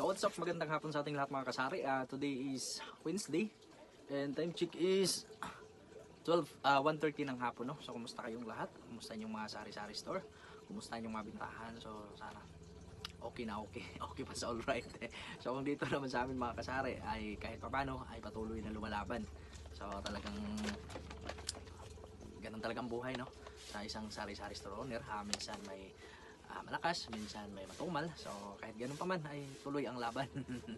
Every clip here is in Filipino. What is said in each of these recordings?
So what's up, magandang hapon sa ating lahat mga kasari. Ah, today is Wednesday and time check is 12, ah 1.30 ng hapon. No? So kumusta kayong lahat? Kumusta yung mga sari-sari store? Kumusta yung mga bintahan? So sana okay na okay. Okay pa sa alright. so kung dito naman sa amin mga kasari ay kahit papano ay patuloy na lumalaban. So talagang ganun talagang buhay no sa isang sari-sari store owner ha, minsan may ah, malakas, minsan may matumal. So, kahit ganun pa man, ay tuloy ang laban.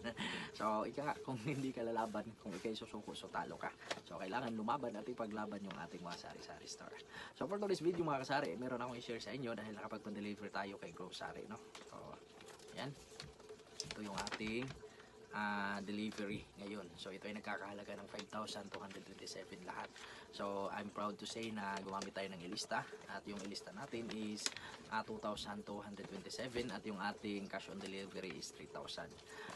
so, ika nga, kung hindi ka lalaban, kung ikay susuko, so talo ka. So, kailangan lumaban at ipaglaban yung ating mga sari-sari store. So, for today's video mga kasari, meron akong i-share sa inyo dahil nakapag-deliver tayo kay Grocery, no? So, yan. Ito yung ating ah, delivery ngayon. So, ito ay nagkakahalaga ng 5,227 lahat. So, I'm proud to say na gumamit tayo ng ilista at yung ilista natin is ah, 2,227 at yung ating cash on delivery is 3,000.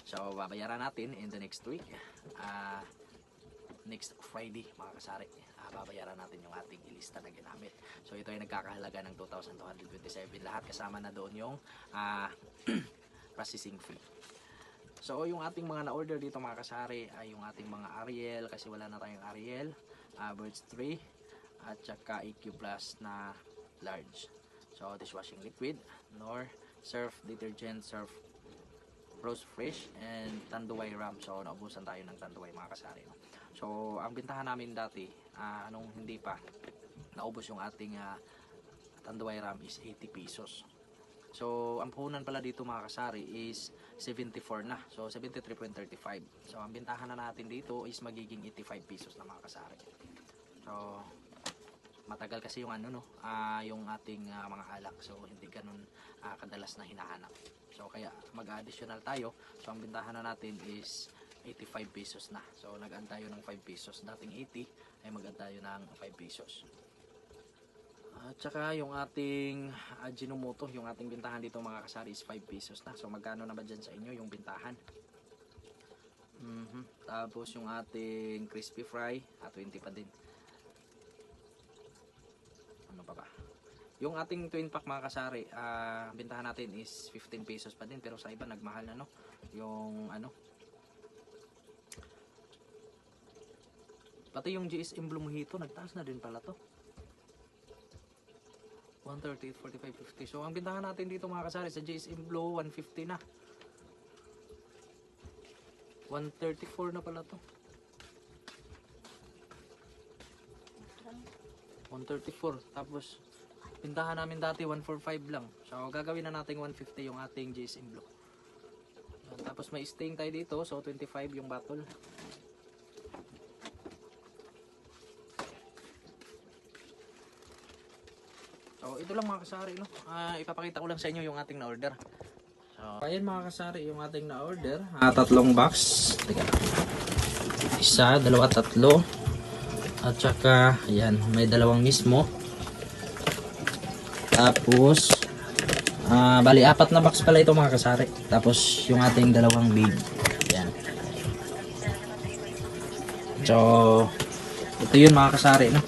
So, babayaran natin in the next week. ah, next Friday, mga kasari. ah, babayaran natin yung ating ilista na ginamit. So, ito ay nagkakahalaga ng 2,227 lahat. Kasama na doon yung ah, processing fee. So, yung ating mga na-order dito mga kasari ay yung ating mga Ariel kasi wala na tayong Ariel, uh, Birds 3 at saka EQ Plus na large. So, dishwashing liquid, nor surf detergent, surf rose fresh and tanduay ram. So, naubusan tayo ng tanduay mga kasari. So, ang bintahan namin dati, ah, nung hindi pa naubos yung ating ah, tanduay ram is 80 pesos. So, ang puhunan pala dito mga kasari is 74 na. So, 73.35. So, ang bintahan na natin dito is magiging 85 pesos na mga kasari. So, matagal kasi yung ano no, ah, yung ating ah, mga alak. So, hindi ganun ah, kadalas na hinahanap. So, kaya mag-additional tayo. So, ang bintahan na natin is 85 pesos na. So, nag-add tayo ng 5 pesos. Dating 80 ay mag-add tayo ng 5 pesos. At saka yung ating Ajinomoto, yung ating bintahan dito mga kasari is 5 pesos na. So magkano na ba dyan sa inyo yung bintahan? Mhm. Tapos yung ating crispy fry, at 20 pa din. Ano pa ba? Yung ating twin pack mga kasari, ah, bintahan natin is 15 pesos pa din. Pero sa iba nagmahal na no? Yung ano? Pati yung GSM Blue Mojito, nagtaas na din pala to. 130, 45, 50. So, ang bintahan natin dito mga kasari sa JSM Blow, 150 na. 134 na pala to. 134. Tapos, bintahan namin dati 145 lang. So, gagawin na natin 150 yung ating JSM Blow. Tapos, may staying tayo dito. So, 25 yung bottle. So, ito lang mga kasari, no? Ah, ipapakita ko lang sa inyo yung ating na-order. So, ayan mga kasari, yung ating na-order. Ah, tatlong box. Teka. Isa, dalawa, tatlo. At saka, ayan, may dalawang mismo. Tapos, ah, bali, apat na box pala ito mga kasari. Tapos, yung ating dalawang big. Ayan. So, ito yun mga kasari, no?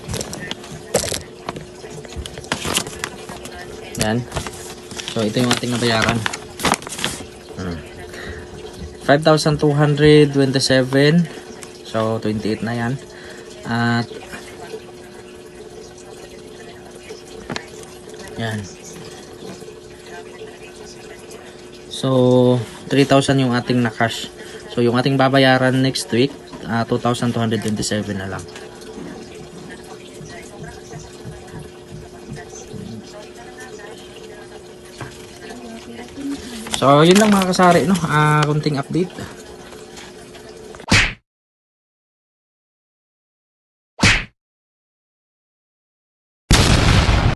Yan. So, ito yung ating nabayaran. Hmm. 5,227. So, 28 na yan. At, yan. So, 3,000 yung ating na cash. So, yung ating babayaran next week, ah, 2,227 na lang. So, yun lang mga kasari, no? Ah, kunting update.